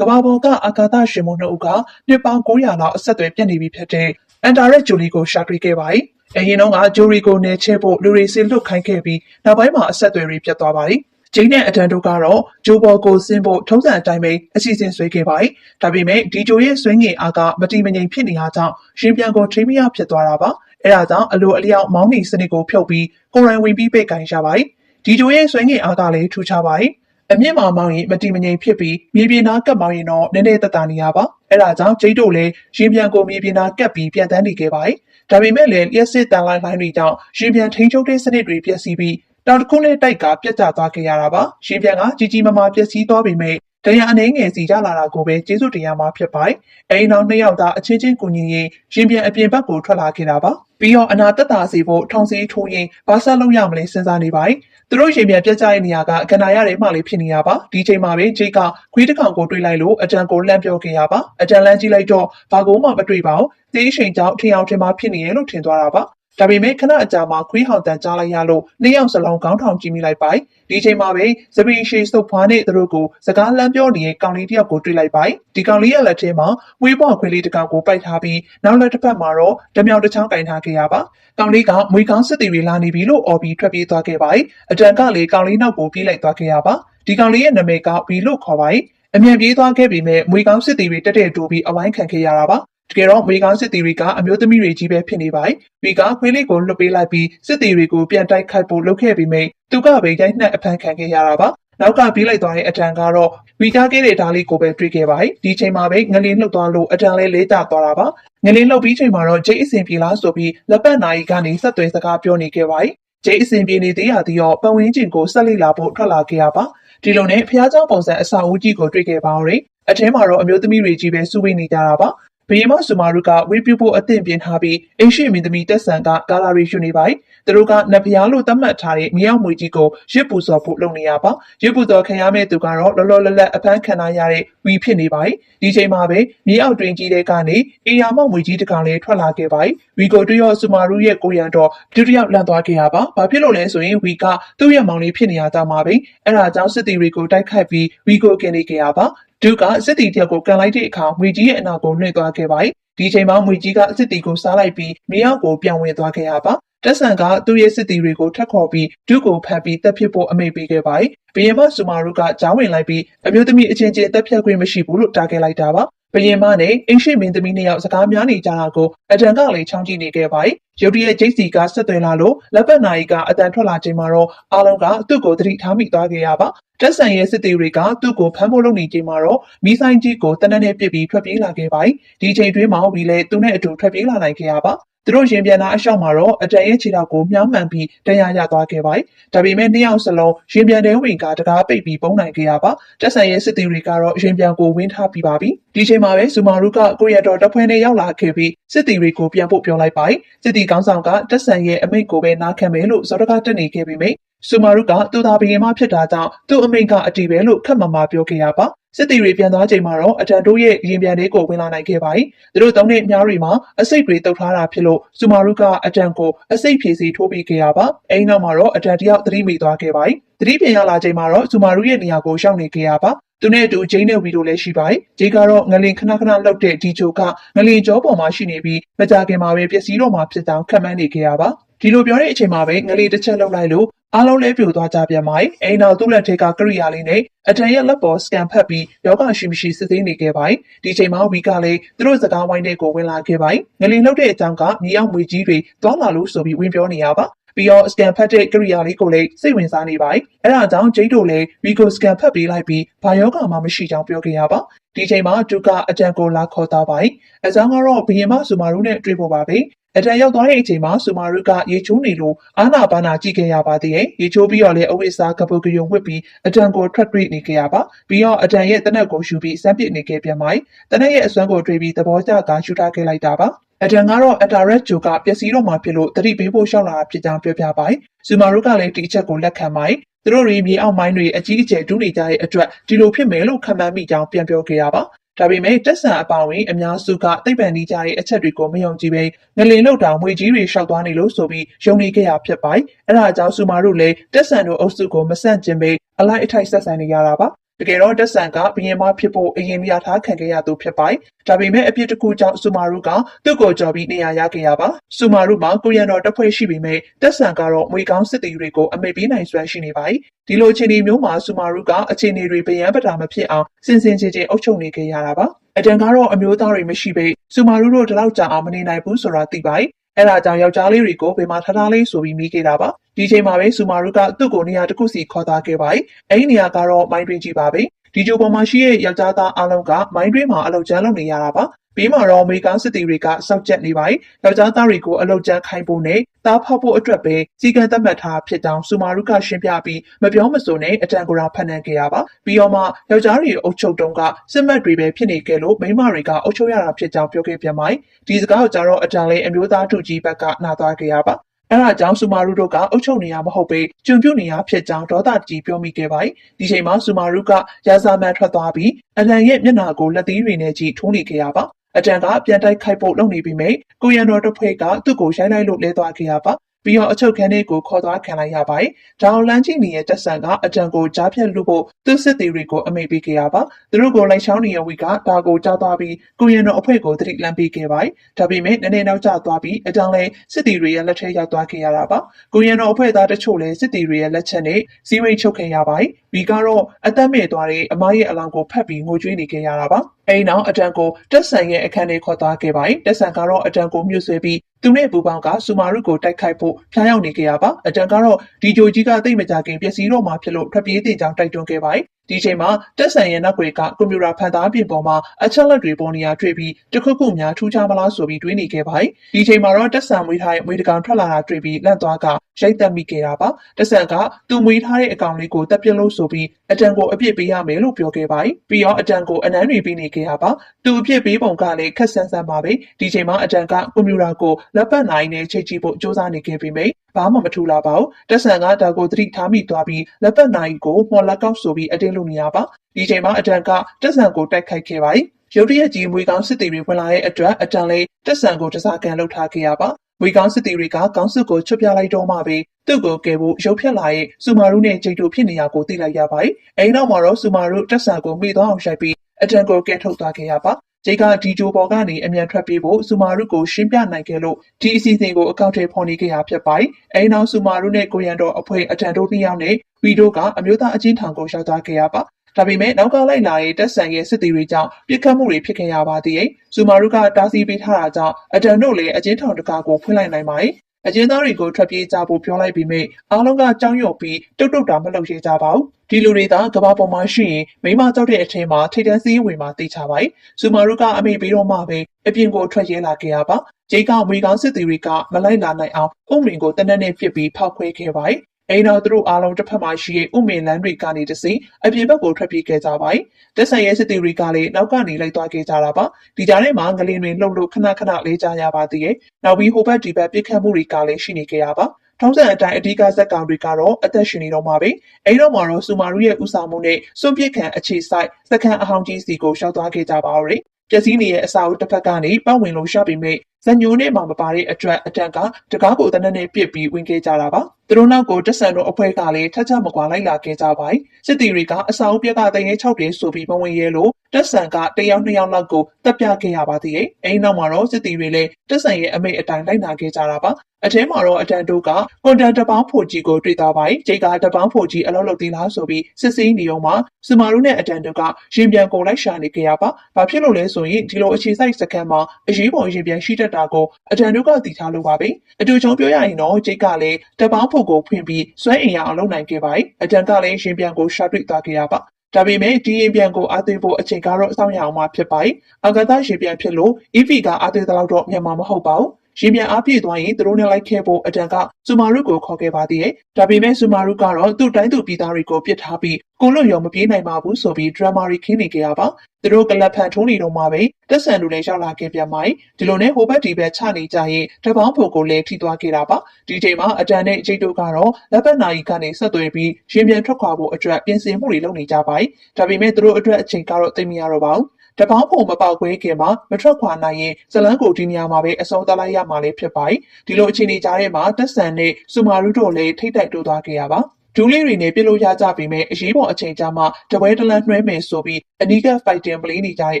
ကမ္ဘာပေါ်ကအာကာသရှင်မုန်းနှစ်ဦးကနှစ်ပေါင်း900လောက်အဆက်အသွယ်ပြတ်နေပြီဖြစ်တဲ့အန်တာရက်ဂျိုလီကိုရှာတွေ့ခဲ့ပါတယ်။အရင်တုန်းကဂျိုလီကိုနယ်ချဲဖို့လူတွေစေလွတ်ခိုင်းခဲ့ပြီးနောက်ပိုင်းမှာအဆက်အသွယ်တွေပြတ်သွားပါတယ်။ဂျိန်းနဲ့အတန်တို့ကတော့ဂျိုဘော်ကိုဆင်းဖို့ထုံးစံအတိုင်းပဲအစီအစဉ်ဆွဲခဲ့ပါတယ်။ဒါပေမဲ့ဒီဂျိုရဲ့ဆွဲငင်အားကမတိမငြိမ်ဖြစ်နေတာကြောင့်ရှင်ပြန်ကိုထိမရဖြစ်သွားတာပါ။အဲဒါကြောင့်အလိုအလျောက်မောင်းနေစနစ်ကိုဖြုတ်ပြီးကိုရိုင်းဝင်ပြီးပိတ်ကင်ရပါတယ်။ဒီဂျိုရဲ့ဆွဲငင်အားကလည်းထူခြားပါတယ်။ အမြင့်မှာမောင်းရင်မတိမငြိမ်ဖြစ်ပြီးမြေပြင်နာကပ်မောင်းရင်တော့နည်းနည်းသက်သာနေရပါအဲဒါကြောင့်ဂျိတ်တို့လည်းရင်ပြန်ကိုမြေပြင်နာကပ်ပြီးပြန်တန်းနေခဲ့ပါတယ်ဒါပေမဲ့လည်းလျှက်စစ်တန်လိုင်းလိုင်းတွေကြောင့်ရင်ပြန်ထိန်းချုပ်တဲ့စနစ်တွေပျက်စီးပြီးတောင်တစ်ခုနဲ့တိုက်ကပြတ်ကျသွားခဲ့ရတာပါရင်ပြန်ကကြီးကြီးမားမားပျက်စီးသွားပေမဲ့တရားအနေငယ်စီရလာတာကိုပဲကျေးဇူးတရားမှာဖြစ်ပါတယ်။အဲဒီနောက်နှစ်ယောက်သားအချင်းချင်းကူညီရင်ရင်ပြန်အပြင်ဘက်ကိုထွက်လာခဲ့တာပါ။ပြီးတော့အနာတက်တာစီဖို့ထုံစည်းထိုးရင်ဘာဆက်လုပ်ရမလဲစဉ်းစားနေပါတယ်။ သူတို့ရင်ပြန်ပြတ်ကျတဲ့နေရာကကန္နာရတဲ့မှလေးဖြစ်နေတာပါ။ဒီချိန်မှာပဲဂျိတ်ကခွေးတစ်ကောင်ကိုတွေးလိုက်လို့အတန်ကိုလှမ်းပြောခဲ့ရပါ။အတန်လန်းကြည့်လိုက်တော့ဘာကိုမှမတွေ့ပါဘူး။သေးချိန်ကြောင့်ထင်အောင်ထင်မှာဖြစ်နေရလို့ထင်သွားတာပါ။ ဒါပေမဲ့ခဏအကြာမှာခွေးဟောင်တန်ကြားလိုက်ရလို့နှစ်ယောက်စလုံးခေါင်းထောင်ကြည့်မိလိုက်ပိုင်ဒီချိန်မှာပဲစပီရှေစုပ်ဖွားနဲ့သူတို့ကိုစကားလမ်းပြောနေတဲ့ကောင်လေးတယောက်ကိုတွေ့လိုက်ပိုင်ဒီကောင်လေးရဲ့လက်ထဲမှာဝေးပွားခွေးလေးတစ်ကောင်ကိုပိုက်ထားပြီးနောက်လက်တစ်ဖက်မှာတော့ဓမြောင်တစ်ချောင်းကင်ထားခဲ့ရပါကောင်လေးကမွေကောင်းစစ်တီတွေလာနေပြီလို့အော်ပြီးထွက်ပြေးသွားခဲ့ပါအတန်ကလေကောင်လေးနောက်ကိုပြေးလိုက်သွားခဲ့ရပါဒီကောင်လေးရဲ့နာမည်ကဘီလို့ခေါ်ပါအမြန်ပြေးသွားခဲ့ပေမဲ့မွေကောင်းစစ်တီတွေတက်တဲ့တိုးပြီးအဝိုင်းခံခဲ့ရတာပါ တကယ်တော့မေကောင်းစစ်တီတွေကအမျိုးသမီးတွေကြီးပဲဖြစ်နေပါတယ်။ဝီကခွေးလေးကိုလွတ်ပေးလိုက်ပြီးစစ်တီတွေကိုပြန်တိုက်ခိုက်ဖို့လုပ်ခဲ့ပြီးမိသူကပဲရိုက်နှက်အဖမ်းခံခဲ့ရတာပါ။နောက်ကပြေးလိုက်သွားတဲ့အတန်ကတော့ဝီကားခဲ့တဲ့ဓာလေးကိုပဲတွေ့ခဲ့ပါတယ်။ဒီချိန်မှာပဲငလင်းလှုပ်သွားလို့အတန်လေးလေးကျသွားတာပါ။ငလင်းလှုပ်ပြီးချိန်မှာတော့ဂျိတ်အစင်ပြေလားဆိုပြီးလက်ပတ်နာရီကနေဆက်သွယ်စကားပြောနေခဲ့ပါတယ်။ဂျိတ်အစင်ပြေနေသေးရသေးတော့ပတ်ဝန်းကျင်ကိုဆက်လက်လာဖို့ထွက်လာခဲ့ရပါ။ဒီလိုနဲ့ဖះเจ้าပုံစံအစာအုပ်ကြီးကိုတွေ့ခဲ့ပါတော့တယ်။အထဲမှာတော့အမျိုးသမီးတွေကြီးပဲစုဝေးနေကြတာပါ။ ဘယင်မဆူမာရုကဝေးပြုဖို့အသင့်ပြင်ထားပြီးအိရှိမင်းသမီးတက်ဆန်ကကာလာရီယူနေပါတယ်။သူတို့ကနဖျားလို့သတ်မှတ်ထားတဲ့မြေအောင်မွေကြီးကိုရစ်ပူစော်ဖို့လုပ်နေရပါ။ရစ်ပူစော်ခံရမယ့်သူကတော့လောလောလတ်လတ်အဖမ်းခံရတဲ့ဝီဖြစ်နေပါတယ်။ဒီချိန်မှာပဲမြေအောင်တွင်ကြီးတဲ့ကနေအေယာမောင်မွေကြီးတကောင်လေးထွက်လာခဲ့ပါတယ်။ဝီကိုတွေ့ရောဆူမာရုရဲ့ကိုရန်တော့ဒုတိယလန့်သွားခဲ့ရပါ။ဘာဖြစ်လို့လဲဆိုရင်ဝီကသူ့ရဲ့မောင်လေးဖြစ်နေရတာမှာပဲ။အဲ့ဒါကြောင့်စစ်တီတွေကိုတိုက်ခိုက်ပြီးဝီကိုကင်းနေခဲ့ရပါ။ ဒုကစစ်တီတယောက်ကိုကန်လိုက်တဲ့အခါငွေကြီးရဲ့အနာကိုနှွှဲသွားခဲ့ပါတယ်။ဒီချိန်မှာငွေကြီးကစစ်တီကိုစားလိုက်ပြီးမြေအောက်ကိုပြန်ဝင်သွားခဲ့ရပါ။တက်ဆန်ကသူ့ရဲ့စစ်တီတွေကိုထပ်ခေါ်ပြီးဒုကိုဖမ်းပြီးတပ်ဖြစ်ဖို့အမိန့်ပေးခဲ့ပါတယ်။ဘီယမဆူမာရုကကြားဝင်လိုက်ပြီးအမျိုးသမီးအချင်းချင်းတပ်ဖြတ်ခွင့်မရှိဘူးလို့တားခဲ့လိုက်တာပါ။ ဘရင်မနဲ့အင်ရှိမင်းသမီးနှစ်ယောက်စကားများနေကြတာကိုအတန်ကလည်းချောင်းကြည့်နေခဲ့ပါတယ်။ရုတ်တရက်ဂျိတ်စီကဆက်သွယ်လာလို့လက်ပတ်နာရီကအတန်ထွက်လာချိန်မှာတော့အားလုံးကသူ့ကိုသတိထားမိသွားခဲ့ရပါတက်ဆန်ရဲ့စစ်သေးတွေကသူ့ကိုဖမ်းဖို့လုပ်နေချိန်မှာတော့မီးဆိုင်ကြီးကိုတနက်နဲ့ပစ်ပြီးထွက်ပြေးလာခဲ့ပါတယ်။ဒီချိန်တွင်းမှာဝီလည်းသူနဲ့အတူထွက်ပြေးလာနိုင်ခဲ့ရပါ သူတို့ရင်ပြန်လာအလျှောက်မှာတော့အတန်ရဲ့ခြေထောက်ကိုမြားမှန်ပြီးတရားရသွားခဲ့ပါတယ်။ဒါပေမဲ့နှစ်ယောက်စလုံးရင်ပြန်တဲ့ဝင်ကတကားပိတ်ပြီးပုံနိုင်ခဲ့ရပါ။တက်ဆန်ရဲ့စစ်သည်တွေကတော့ရင်ပြန်ကိုဝင်းထားပြီးပါပြီ။ဒီချိန်မှာပဲဇူမာရုကကိုရတော်တပ်ဖွဲ့နဲ့ရောက်လာခဲ့ပြီးစစ်သည်တွေကိုပြန်ဖို့ပြောလိုက်ပါတယ်။စစ်သည်ကောင်းဆောင်ကတက်ဆန်ရဲ့အမိန့်ကိုပဲနားခံမယ်လို့ဇော်တကတက်နေခဲ့ပြီးမိ ဆူမာရုကသူသာဘရင်မဖြစ်တာကြောင့်သူ့အမိန့်ကအတီးပဲလို့ခက်မမာပြောခဲ့ရပါစစ်တီတွေပြန်သွားချိန်မှာတော့အတန်တို့ရဲ့ရင်ပြန်လေးကိုဝင်လာနိုင်ခဲ့ပါ යි သူတို့သုံးတဲ့မြားတွေမှာအစိတ်တွေတုတ်ထားတာဖြစ်လို့ဆူမာရုကအတန်ကိုအစိတ်ဖြည့်စီထိုးပေးခဲ့ရပါအဲဒီနောက်မှာတော့အတန်တယောက်သတိမိသွားခဲ့ပါ යි သတိပြန်ရလာချိန်မှာတော့ဆူမာရုရဲ့နေရာကိုရောက်နေခဲ့ရပါသူနဲ့အတူဂျိန်းနဲ့ဝီတို့လည်းရှိပါတယ်။ဂျိန်းကတော့ငလင်ခဏခဏလှုပ်တဲ့ဒီချိုကငလင်ကြောပေါ်မှာရှိနေပြီးမကြခင်မှာပဲပျက်စီးတော့မှာဖြစ်ကြောင်းခံမှန်းနေခဲ့ရပါ။ဒီလိုပြောတဲ့အချိန်မှာပဲငလင်တစ်ချက်လှုပ်လိုက်လို့ အားလုံးလဲပြိုသွားကြပြန်ပါ။အိမ်နောက်သူ့လက်ထဲကကရိယာလေးနဲ့အတန်ရဲ့လက်ပေါ်စကန်ဖတ်ပြီးယောဂရှိမရှိစစ်သေးနေခဲ့ပါ။ဒီချိန်မှာဝီကလည်းသူတို့စကားဝိုင်းတဲ့ကိုဝင်လာခဲ့ပါ။ငလင်လှုပ်တဲ့အကြောင်းကမြေအောင်မွေကြီးတွေသွားလာလို့ဆိုပြီးဝင်ပြောနေရပါ။ပြီးတော့ scan ဖတ်တဲ့ကိရိယာလေးကိုလည်းစိတ်ဝင်စားနေပါတယ်။အဲဒါကြောင့်ဂျိတ်တို့လည်း Vigo scan ဖတ်ပေးလိုက်ပြီးဘာယောဂမှမရှိကြောင်းပြောခဲ့ရပါ။ဒီချိန်မှာတူကအတန်ကိုလာခေါ်သားပါတယ်။အကြောင်းကတော့ဘီရင်မဆူမာရုနဲ့တွေ့ဖို့ပါပဲ။ အတန်ရောက်သွားတဲ့အချိန်မှာဆူမာရုကရေချိုးနေလို့အာနာဘာနာကြည့်ခဲ့ရပါသေးတယ်။ရေချိုးပြီးတော့လည်းအဝိစာကပုတ်ကယုံဝစ်ပြီးအတန်ကိုထွက်တွေ့နေခဲ့ရပါ။ပြီးတော့အတန်ရဲ့တနက်ကိုယူပြီးစမ်းပစ်နေခဲ့ပြန်ပါတယ်။တနက်ရဲ့အစွမ်းကိုတွေ့ပြီးသဘောကျကယူထားခဲ့လိုက်တာပါ။အတန်ကတော့အတာရက်ဂျိုကပျက်စီးတော့မှဖြစ်လို့တတိပေးဖို့ရှောက်လာတာဖြစ်ကြောင်းပြောပြပါတယ်။ဇူမာရုကလည်းဒီအချက်ကိုလက်ခံပါတယ်။သူတို့တွေမြေအောက်မိုင်းတွေအကြီးအကျယ်တူးနေကြတဲ့အတွက်ဒီလိုဖြစ်မယ်လို့ခံမှန်းမိကြောင်းပြန်ပြောခဲ့ရပါ။ ဒါပေမဲ့တက်ဆန်အပောင်ဝင်အများစုကသိပ္ပံနေကြတဲ့အချက်တွေကိုမယုံကြည်ဘဲငလင်လောက်တာငွေကြီးတွေရှောက်သွားနေလို့ဆိုပြီးယုံနေခဲ့ရဖြစ်ပါတယ်။အဲဒါကြောင့်စူမာတို့လည်းတက်ဆန်တို့အုပ်စုကိုမဆန့်ကျင်ဘဲအလိုက်အထိုက်ဆက်ဆံနေရတာပါ တကယ်တော့တက်ဆန်ကဘရင်မဖြစ်ဖို့အရင်မြာထားခံခဲ့ရသူဖြစ်ပါတယ်ဒါပေမဲ့အပြစ်တစ်ခုကြောင့်ဆူမာရုကသူ့ကိုကြော်ပြီးနေရာရခဲ့ရပါဆူမာရုမှာကိုရန်တော်တပ်ဖွဲ့ရှိပေမဲ့တက်ဆန်ကတော့မွေကောင်းစစ်တီတွေကိုအမိတ်ပေးနိုင်စွမ်းရှိနေပါတယ်ဒီလိုအခြေအနေမျိုးမှာဆူမာရုကအခြေအနေတွေဗျံပတာမဖြစ်အောင်စင်စင်ချင်းချင်းအုပ်ချုပ်နေခဲ့ရတာပါအတန်ကတော့အမျိုးသားတွေမရှိပေဆူမာရုတို့ဒီလောက်ကြာအောင်မနေနိုင်ဘူးဆိုတာသိပါတယ် အဲ့ဒါကြောင့်ယောက်ျားလေးတွေကိုဘယ်မှာထားထားလေးဆိုပြီးမိခဲ့တာပါဒီချိန်မှာပဲဆူမာရုကသူ့ကိုနေရာတစ်ခုစီခေါ်သွားခဲ့ပါတယ်အဲ့ဒီနေရာကတော့မိုင်းတွင်ကြီးပါပဲ ဒီဂျိုပေါ်မှာရှိတဲ့ယောက်ျားသားအလုံးကမိုင်းတွင်မှာအလုပ်ကျန်းလုပ်နေရတာပါပြီးမှတော့အမေရိကန်စစ်တီတွေကစောက်ကျက်နေပါတယ်ယောက်ျားသားတွေကိုအလုပ်ကျန်းခိုင်းဖို့နဲ့တားဖောက်ဖို့အတွက်ပဲစီကံသတ်မှတ်ထားဖြစ်ကြောင်းဆူမာရုကရှင်းပြပြီးမပြောမဆိုနဲ့အတန်ကိုရာဖန်နန်ခဲ့ရပါပြီးတော့မှယောက်ျားတွေအုပ်ချုပ်တုံးကစစ်မှတ်တွေပဲဖြစ်နေခဲ့လို့မိန်းမတွေကအုပ်ချုပ်ရတာဖြစ်ကြောင်းပြောခဲ့ပြန်ပါတယ်ဒီစကားကိုကြတော့အတန်လေးအမျိုးသားထုကြီးဘက်ကနာသွားခဲ့ရပါ အဲ့ဒါကြောင့်ဆူမာရုတို့ကအုပ်ချုပ်နေရမဟုတ်ပေကျွံပြုတ်နေရဖြစ်ကြောင်းဒေါသကြီးပြောမိခဲ့ပါတယ်။ဒီချိန်မှာဆူမာရုကရာဇာမန်ထွက်သွားပြီးအလန်ရဲ့မျက်နှာကိုလက်သီးတွေနဲ့ကြည့်ထိုးနေခဲ့ရပါ။အတန်ကပြန်တိုက်ခိုက်ဖို့လုပ်နေပြီးမိကိုရန်တော်တစ်ဖွဲ့ကသူ့ကိုရိုက်လိုက်လို့လဲသွားခဲ့ရပါ။ ပြီးတော့အချုပ်ခန်းလေးကိုခေါ်သွားခံလိုက်ရပါတယ်။ဒေါင်လန်ချင်းနေရဲ့တက်ဆန်ကအတန်ကိုကြားဖြတ်လို့ဖို့သူ့စစ်သေးတွေကိုအမိတ်ပေးခဲ့ရပါ။သူတို့ကိုလိုက်ချောင်းနေရဝီကဒါကိုကြားသွားပြီးကိုရန်တော်အဖွဲ့ကိုတတိလမ်းပေးခဲ့ပါတယ်။ဒါပေမဲ့နည်းနည်းနောက်ကျသွားပြီးအတန်လည်းစစ်သေးတွေရဲ့လက်ထဲရောက်သွားခဲ့ရတာပါ။ကိုရန်တော်အဖွဲ့သားတချို့လည်းစစ်သေးတွေရဲ့လက်ချက်နဲ့စီးဝိတ်ချုပ်ခဲ့ရပါတယ်။ဒီကတော့အသက်မဲ့သွားတဲ့အမရဲ့အလောင်းကိုဖတ်ပြီးငိုကြွေးနေခဲ့ရတာပါ။အဲဒီနောက်အတန်ကိုတက်ဆန်ရဲ့အခန်းထဲခေါ်သွားခဲ့ပါတယ်။တက်ဆန်ကတော့အတန်ကိုမြှုပ်ဆွဲပြီး သူနဲ့ပူပေါင်းကဆူမာရုကိုတိုက်ခိုက်ဖို့ဖျားရောက်နေကြရပါအတန်ကတော့ဒီဂျိုကြီးကတိတ်မကြခင်ပျက်စီးတော့မှဖြစ်လို့ထွက်ပြေးတင်ကြောင်းတိုက်တွန်းခဲ့ပါတယ် ဒီချိန်မှာတက်ဆန်ရဲ့နောက်ွယ်ကကွန်ပျူတာဖန်သားပြင်ပေါ်မှာအချက်လက်တွေပေါ်နေရတွေ့ပြီးတခုခုများထူးခြားမလားဆိုပြီးတွေးနေခဲ့ပါတယ်ဒီချိန်မှာတော့တက်ဆန်မွေးထားတဲ့မွေးတကောင်ထွက်လာတာတွေ့ပြီးလန့်သွားကရိုက်တက်မိခဲ့တာပါတက်ဆန်ကသူ့မွေးထားတဲ့အကောင်လေးကိုတပ်ပြလို့ဆိုပြီးအတန်ကိုအပြစ်ပေးရမယ်လို့ပြောခဲ့ပါတယ်ပြီးတော့အတန်ကိုအနမ်းတွေပေးနေခဲ့ရပါသူအပြစ်ပေးပုံကလည်းခက်ဆန်းဆန်းပါပဲဒီချိန်မှာအတန်ကကွန်ပျူတာကိုလက်ပတ်နိုင်နဲ့ချိတ်ကြည့်ဖို့စ조사နေခဲ့ပြီးမိ ဘာမှမထူလာပါဘူးတက်ဆန်ကဒါကိုသတိထားမိသွားပြီးလက်ပတ်နိုင်ကိုမော်လက်ကောက်ဆိုပြီးအတင်းလို့နေရပါဒီချိန်မှာအတန်ကတက်ဆန်ကိုတိုက်ခိုက်ခဲ့ပါတယ်ရုတ်တရက်ကြီးမွေကောင်းစစ်တီတွေဝင်လာတဲ့အတွက်အတန်လေးတက်ဆန်ကိုတစားကန်လှုပ်ထားခဲ့ရပါမွေကောင်းစစ်တီတွေကကောင်းစုကိုချွတ်ပြလိုက်တော့မှပဲသူ့ကိုကယ်ဖို့ရုပ်ဖြတ်လာရဲ့စူမာရုနဲ့ဂျိတ်တို့ဖြစ်နေရကိုသိလိုက်ရပါတယ်။အဲဒီနောက်မှာတော့စူမာရုတက်ဆန်ကိုမိသွားအောင်ရှိုက်ပြီးအတန်ကိုကယ်ထုတ်သွားခဲ့ရပါ ဂျိတ်ကဒီဂျိုပေါ်ကနေအမြန်ထွက်ပြေးဖို့စူမာရုကိုရှင်းပြနိုင်ခဲ့လို့ဒီအစီအစဉ်ကိုအကောင့်ထဲဖော်နေခဲ့ရဖြစ်ပါတယ်။အဲဒီနောက်စူမာရုနဲ့ကိုရန်တော်အဖွဲ့အတန်တို့နှစ်ယောက်နဲ့ဗီဒိုကအမျိုးသားအချင်းထောင်ကိုရောက်သွားခဲ့ရပါဒါပေမဲ့နောက်ကလိုက်လာတဲ့တက်ဆန်ရဲ့စစ်သည်တွေကြောင့်ပြစ်ခတ်မှုတွေဖြစ်ခဲ့ရပါသေးတယ်။ဇူမာရုကတားဆီးပေးထားတာကြောင့်အတန်တို့လည်းအချင်းထောင်တကာကိုဖွင့်လိုက်နိုင်ပါတယ်။ အကျဉ်းသားတွေကိုထွက်ပြေးကြဖို့ပြောလိုက်ပြီးမြအားလုံးကကြောင်းရွံ့ပြီးတုတ်တုတ်တာမလုပ်ရကြပါဘူးဒီလူတွေကကဘာပေါ်မှာရှိရင်မိမကြောက်တဲ့အထင်းမှာထိတ်တန်းစည်းဝင်မှာတေချပါ යි စူမာရုကအမေပြီးတော့မှပဲအပြင်ကိုထွက်ရဲလာခဲ့ရပါဂျိတ်ကမွေကောင်းစစ်သည်တွေကမလိုက်လာနိုင်အောင်ဥမင်ကိုတနက်နဲ့ဖြစ်ပြီးဖောက်ခွဲခဲ့ပါ යි အိမ်တော်သူတို့အားလုံးတစ်ဖက်မှာရှိတဲ့ဥမင်လန်းတွေကနေတစိအပြင်ဘက်ကိုထွက်ပြေးခဲ့ကြပါ යි တက်ဆိုင်ရဲ့စစ်တီတွေကလည်းနောက်ကနေလိုက်သွားခဲ့ကြတာပါဒီကြားထဲမှာငလင်းတွေလှုပ်လို့ခဏခဏလေးကြရပါသေးရဲ့နောက်ပြီးဟိုဘက်ဒီဘက်ပြစ်ခတ်မှုတွေကလည်းရှိနေကြရပါထုံးစံအတိုင်းအဓိကဇက်ကောင်တွေကတော့အသက်ရှင်နေတော့မှာပဲအဲဒီတော့မှာတော့စူမာရုရဲ့ဥဆောင်မှုနဲ့စွန့်ပစ်ခံအခြေဆိုင်စက္ကန့်အဟောင်းကြီးစီကိုရှောက်သွားခဲ့ကြပါဦးတယ်ပျက်စီးနေရဲ့အစာအုပ်တစ်ဖက်ကနေပတ်ဝင်လို့ရှပေမဲ့ဇညိုးနဲ့မှမပါတဲ့အတွက်အတန်ကတကားကိုတနက်နဲ့ပြစ်ပြီးဝင်ခဲ့ကြတာပါ သူတို့နောက်ကိုတက်ဆန်တို့အဖွဲ့ကလည်းထက်ချက်မကွာလိုက်လာခဲ့ကြပါစစ်တီတွေကအစာအုပ်ပြက်ကတရင်6ပြည့်ဆိုပြီးမဝင်ရဲလို့တက်ဆန်ကတယောက်နှစ်ယောက်လောက်ကိုတက်ပြခဲ့ရပါသေးတယ်အဲဒီနောက်မှာတော့စစ်တီတွေလည်းတက်ဆန်ရဲ့အမိတ်အတိုင်းလိုက်နာခဲ့ကြတာပါအထဲမှာတော့အတန်တို့ကကွန်တန်တပေါင်းဖို့ကြီးကိုတွေ့သွားပါတယ်ဂျိတ်ကတပေါင်းဖို့ကြီးအလုပ်လုပ်သေးလားဆိုပြီးစစ်ဆေးနေအောင်မှာစမာရုနဲ့အတန်တို့ကရင်ပြန်ကိုလိုက်ရှာနေကြရပါဘာဖြစ်လို့လဲဆိုရင်ဒီလိုအခြေစိုက်စကန်မှာအရေးပေါ်ရင်ပြန်ရှိတတ်တာကိုအတန်တို့ကတည်ထားလို့ပါပဲအတူချုံပြောရရင်တော့ဂျိတ်ကလည်းတပေါင်းဖို့ကိုဖွင့်ပြီးစွဲအင်ရအောင်လုပ်နိုင်ခဲ့ပါတယ်အတန်ကလည်းရင်ပြန်ကိုရှာတွေ့သွားခဲ့ရပါဒါပေမဲ့ဒီရင်ပြန်ကိုအားသွင်းဖို့အချိန်ကတော့အဆောင်ရအောင်မှဖြစ်ပါတယ်။အဂါသရင်ပြန်ဖြစ်လို့ EV ကအားသွင်းတော့တော့မြန်မာမဟုတ်ပါဘူး။ ရင်ပြန်အားပြည့်သွားရင်သူတို့နဲ့လိုက်ခဲ့ဖို့အတန်ကစူမာရုကိုခေါ်ခဲ့ပါသေးတယ်။ဒါပေမဲ့စူမာရုကတော့သူ့တိုင်းသူပြည်သားတွေကိုပြစ်ထားပြီးကိုလွတ်ရောမပြေးနိုင်ပါဘူးဆိုပြီးဒရမာရီခင်းနေကြရပါ။သူတို့ကလပ်ဖန်ထိုးနေတော့မှပဲတက်ဆန်လူလည်းရောက်လာခဲ့ပြန်ပါ။ဒီလိုနဲ့ဟိုဘက်ဒီဘက်ချနေကြရင်တပေါင်းဖို့ကိုလည်းထိသွားခဲ့တာပါ။ဒီချိန်မှာအတန်နဲ့အကျိတ်တို့ကတော့လက်ပတ်နာရီကနေဆက်သွယ်ပြီးရင်ပြန်ထွက်ခွာဖို့အတွက်ပြင်ဆင်မှုတွေလုပ်နေကြပါ။ဒါပေမဲ့သူတို့အတွက်အချိန်ကတော့သိမရတော့ပါဘူး။ တပေါင်းဖို့မပေါက်ခွဲခင်မှာမထွက်ခွာနိုင်ရင်ဇလန်းကိုဒီနေရာမှာပဲအဆုံးသတ်လိုက်ရမှာလည်းဖြစ်ပါတယ်ဒီလိုအခြေအနေကြားထဲမှာတက်ဆန်နဲ့စူမာရုတို့လည်းထိတ်တိုက်တိုးသွားခဲ့ရပါ ဒူးလေးတွေနဲ့ပြစ်လို့ရကြပေမဲ့အရေးပေါ်အချိန်ကြမှာတပွဲတလန်းနှွှဲမယ်ဆိုပြီးအနီးကပ်ဖိုက်တင်ပလေးနေကြတဲ့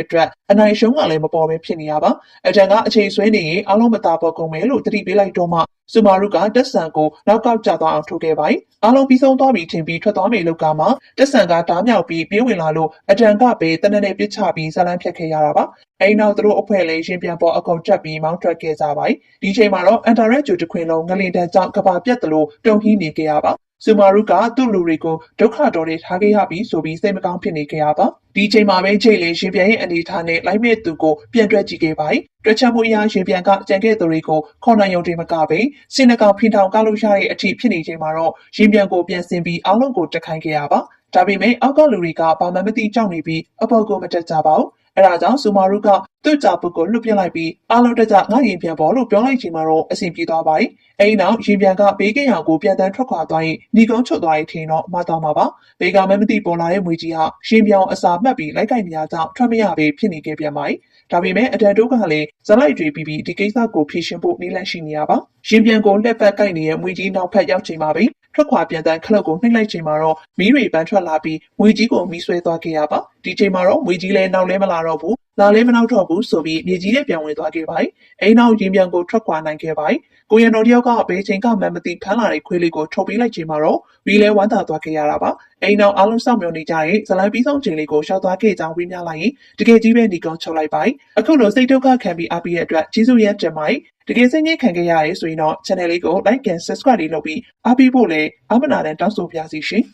အတွက်အနိုင်ရှုံးကလည်းမပေါ်ပဲဖြစ်နေရပါအတန်ကအချိန်ဆွဲနေရင်အားလုံးမသာပေါ်ကုန်မယ်လို့တတိပေးလိုက်တော့မှစူမာရုကတက်ဆန်ကိုနောက်ကောက်ကျသွားအောင်ထိုးခဲ့ပါတယ်အားလုံးပြီးဆုံးသွားပြီထင်ပြီးထွက်သွားမယ်လို့ကမှတက်ဆန်ကတားမြောက်ပြီးပြေးဝင်လာလို့အတန်ကပဲတနက်နဲ့ပြစ်ချပြီးဇလန်းဖြတ်ခဲ့ရတာပါအိမ်နောက်သူတို့အဖွဲ့လည်းရှင်ပြန်ပေါ်အကုန်တက်ပြီးမောင်းထွက်ခဲ့ကြပါတယ်ဒီချိန်မှာတော့အန်တာရက်ဂျူတစ်ခွင်လုံးငလင်တန်းကြောင့်ကဘာပြတ်တယ်လို့တုံ့ဟီးနေကြရပါ စူမာရုကသူ့လူတွေကိုဒုက္ခတော်တွေထားခဲ့ရပြီဆိုပြီးစိတ်မကောင်းဖြစ်နေကြရပါဒီချိန်မှာပဲချိန်လေးရှင်ပြန်ရဲ့အနေထားနဲ့လိုက်မဲ့သူကိုပြန်တွက်ကြည့်ခဲ့ပါတယ်တွက်ချက်မှုအရာရှင်ပြန်ကကြံခဲ့သူတွေကိုခေါ်နိုင်ရုံတင်မကပဲစင်နကောင်ဖင်ထောင်ကလို့ရတဲ့အထိဖြစ်နေချိန်မှာတော့ရှင်ပြန်ကိုပြန်ဆင်ပြီးအားလုံးကိုတက်ခိုင်းခဲ့ရပါဒါပေမဲ့အောက်ကလူတွေကဘာမှမသိကြောက်နေပြီးအပေါ်ကိုမတက်ကြပါဘူး အဲဒါကြောင့်စူမာရုကသူ့ကြပုတ်ကိုလွတ်ပြလိုက်ပြီးအားလုံးတက်ကြငါရင်ပြန်ပေါ်လို့ပြောလိုက်ချိန်မှာတော့အဆင်ပြေသွားပါတယ်။အဲဒီနောက်ရင်ပြန်ကဘေးကင်ရောင်ကိုပြန်တန်းထွက်ခွာသွားရင်ညီကုန်းချုပ်သွားရင်ထင်တော့မှတ်သွားမှာပါ။ဘေးကမမသိပေါ်လာတဲ့မွေကြီးဟာရှင်ပြောင်အစာမှတ်ပြီးလိုက်ကင်နေရကြောင်းထွက်မရပဲဖြစ်နေခဲ့ပြန်ပါတယ်။ဒါပေမဲ့အတန်တိုးကလည်းဇလိုက်တွေပြီးပြီးဒီကိစ္စကိုဖြေရှင်းဖို့နည်းလမ်းရှိနေရပါ။ရှင်ပြန်ကိုလက်ပတ်ကိုက်နေတဲ့မွေကြီးနောက်ဖက်ရောက်ချိန်မှာပဲ ထွက်ခွာပြန်တန်းခလုတ်ကိုနှိမ့်လိုက်ချိန်မှာတော့မီးတွေပန်းထွက်လာပြီးမွေကြီးကိုမီးဆွဲသွားခဲ့ရပါဒီချိန်မှာတော့မွေကြီးလည်းနောက်လဲမလာတော့ဘူးလာလဲမနောက်တော့ဘူးဆိုပြီးမြေကြီးနဲ့ပြန်ဝင်သွားခဲ့ပါတယ်အိမ်နောက်ရင်ပြန်ကိုထွက်ခွာနိုင်ခဲ့ပါတယ်ကိုရံတော်တယောက်ကဘယ်ချိန်ကမှမသိဖမ်းလာတဲ့ခွေးလေးကိုထုတ်ပေးလိုက်ချိန်မှာတော့ဝီလဲဝမ်းသာသွားခဲ့ရတာပါအိမ်နောက်အားလုံးစောင့်မျှော်နေကြတဲ့ဇလိုင်းပြီးဆုံးချိန်လေးကိုရှောက်သွားခဲ့ကြောင်းဝေမျှလိုက်ရင်တကယ်ကြီးပဲဒီကောင်ချုပ်လိုက်ပါတယ်အခုလိုစိတ်ဒုက္ခခံပြီးအားပေးတဲ့အတွက်ကျေးဇူးရမ်းတင်ပါတယ် တကယ်စိတ်ငြိမ်ခံခဲ့ရရဲဆိုရင်တော့ channel လေးကို like and subscribe လေးလုပ်ပြီးအားပေးဖို့လည်းအမနာတန်တောင်းဆိုပါစီရှင်